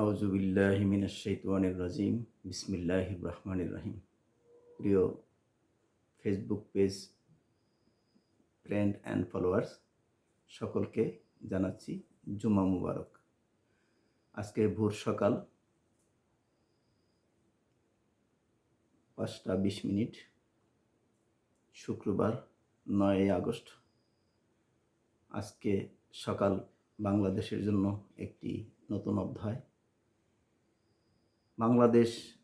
আউজুবিল্লাহ মিনাশাইতানির রাজিম। বিসমিল্লাহ রহমানির রহিম। প্রিয় Facebook page friend and followers সকলকে জানাচ্ছি জুমা মুবারক। আজকে ভোর সকাল পাঁচটা বিশ মিনিট, শুক্রবার নয় আগস্ট। আজকে সকাল বাংলাদেশের জন্য একটি নতুন অধ্যায়। বাংলাদেশ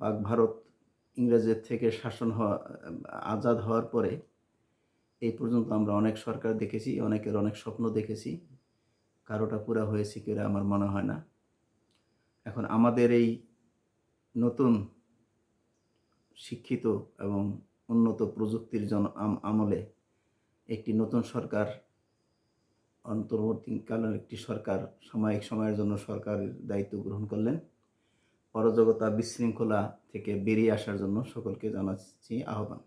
পাক ভারত ইংরেজের থেকে শাসন হওয়া, আজাদ হওয়ার পরে এই পর্যন্ত আমরা অনেক সরকার দেখেছি, অনেকের অনেক স্বপ্ন দেখেছি। কারোটা পুরা হয়েছে কেউ আমার মনে হয় না। এখন আমাদের এই নতুন শিক্ষিত এবং উন্নত প্রযুক্তির জন, আম- আমলে একটি নতুন সরকার, অন্তর্বর্তীকালীন একটি সরকার, সাময়িক সময়ের জন্য সরকারের দায়িত্ব গ্রহণ করলেন। অরাজকতা বিশৃঙ্খলা থেকে বেরিয়ে আসার জন্য সকলকে জানাচ্ছি আহ্বান।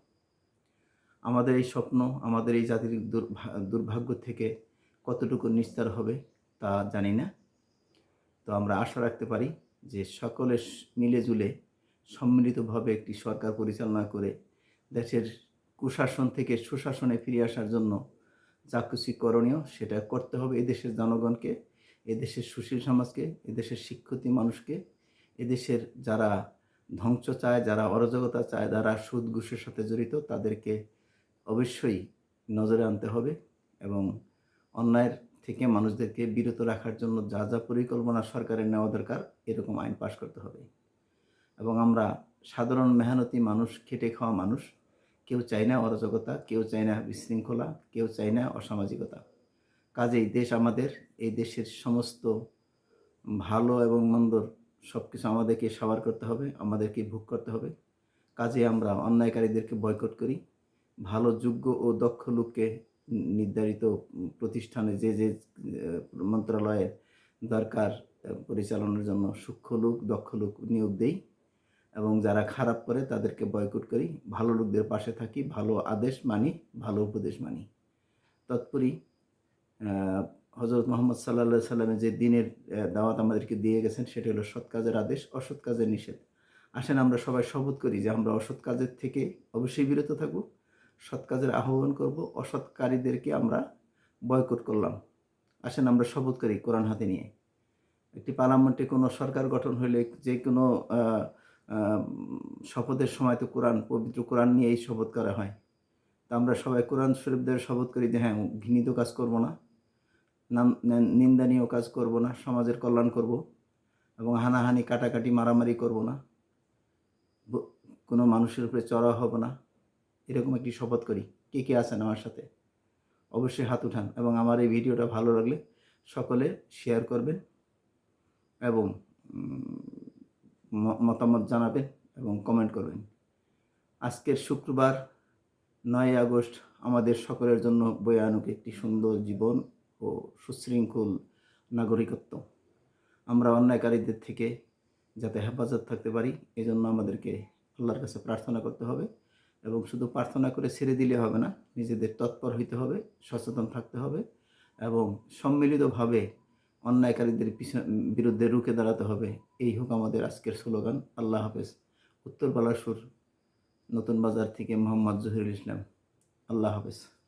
আমাদের এই স্বপ্ন, আমাদের এই জাতির দুর্ভা- দুর্ভাগ্য থেকে কতটুকু নিস্তার হবে তা জানি না। তো আমরা আশা রাখতে পারি যে সকলে মিলেজুলে সম্মিলিতভাবে একটি সরকার পরিচালনা করে দেশের কুশাসন থেকে সুশাসনে ফিরে আসার জন্য যা কিছু করণীয় সেটা করতে হবে এদেশের জনগণকে এদেশের সুশীল সমাজকে এদেশের শিক্ষিত মানুষকে। এদেশের যারা ধ্বংস চায়, যারা অরাজকতা চায়, যারা সুদ, ঘুষের সাথে জড়িত, তাদেরকে অবশ্যই নজরে আনতে হবে এবং অন্যায়ের থেকে মানুষদেরকে বিরত রাখার জন্য যা যা পরিকল্পনা সরকারের নেওয়া দরকার, এরকম আইন পাশ করতে হবে। এবং আমরা সাধারণ মেহনতি মানুষ, খেটে খাওয়া মানুষ, কেউ চায় না অরাজকতা, কেউ চায় না বিশৃঙ্খলা, কেউ চায় না অসামাজিকতা। কাজেই দেশ আমাদের, এই দেশের সমস্ত ভালো এবং মন্দর সব কিছু আমাদেরকে সাবার করতে হবে আমাদেরকে ভোগ করতে হবে। কাজে আমরা অন্যায়কারীদেরকে বয়কট করি। ভালো যোগ্য ও দক্ষ লোককে নির্ধারিত প্রতিষ্ঠানে যে যে আহ, মন্ত্রণালয়ে দরকার পরিচালনার জন্য সূক্ষ্ম লোক দক্ষ লোক নিয়োগ দেই এবং যারা খারাপ করে তাদেরকে বয়কট করি। ভালো লোকদের পাশে থাকি ভালো আদেশ মানি ভালো উপদেশ মানি। তৎপরই হজরত মোহাম্মদ সাল্লা সাল্লামের যে দিনের দাওয়াত আমাদেরকে দিয়ে গেছেন, সেটা হলো সৎ কাজের আদেশ, অসৎ কাজের নিষেধ। আসেন আমরা সবাই শপথ করি যে আমরা অসৎ কাজের থেকে অবশ্যই বিরত থাকব, সৎ কাজের আহ্বান করব, অসৎকারীদেরকে আমরা বয়কট করলাম। আসেন আমরা শপথ করি কোরআন হাতে নিয়ে। একটি পার্লামেন্টে কোনো সরকার গঠন হলে যে কোনো শপথের সময় তো কোরআন, পবিত্র কোরআন নিয়েই শপথ করা হয়। তা আমরা সবাই কোরআন শরীফদের শপথ করি যে হ্যাঁ ঘৃণিত কাজ করব না। নাম নিন্দনীয় কাজ করব না, সমাজের কল্যাণ করব এবং হানাহানি, কাটাকাটি, মারামারি করব না। কোনো মানুষের উপরে চড়া হব না। এরকম একটি শপথ করি। কে কে আছেন আমার সাথে? অবশ্যই হাত উঠান এবং আমার এই ভিডিওটা ভালো লাগলে সকলে শেয়ার করবেন এবং মতামত জানাবেন এবং কমেন্ট করবেন। আজকের শুক্রবার নয় আগস্ট, আমাদের সকলের জন্য বয়ে একটি সুন্দর জীবন। ও সুশৃঙ্খল নাগরিকত্ব। আমরা অন্যায়কারীদের থেকে যাতে হেফাজত থাকতে পারি, এজন্য আমাদেরকে আল্লাহর কাছে প্রার্থনা করতে হবে এবং শুধু প্রার্থনা করে ছেড়ে দিলে হবে না, নিজেদের তৎপর হইতে হবে, সচেতন থাকতে হবে এবং সম্মিলিতভাবে অন্যায়কারীদের পিছনে বিরুদ্ধে রুখে দাঁড়াতে হবে। এই হোক আমাদের আজকের স্লোগান। আল্লাহ হাফেজ। উত্তর বালাসুর নতুন বাজার থেকে মোহাম্মদ জহিরুল ইসলাম। আল্লাহ হাফেজ।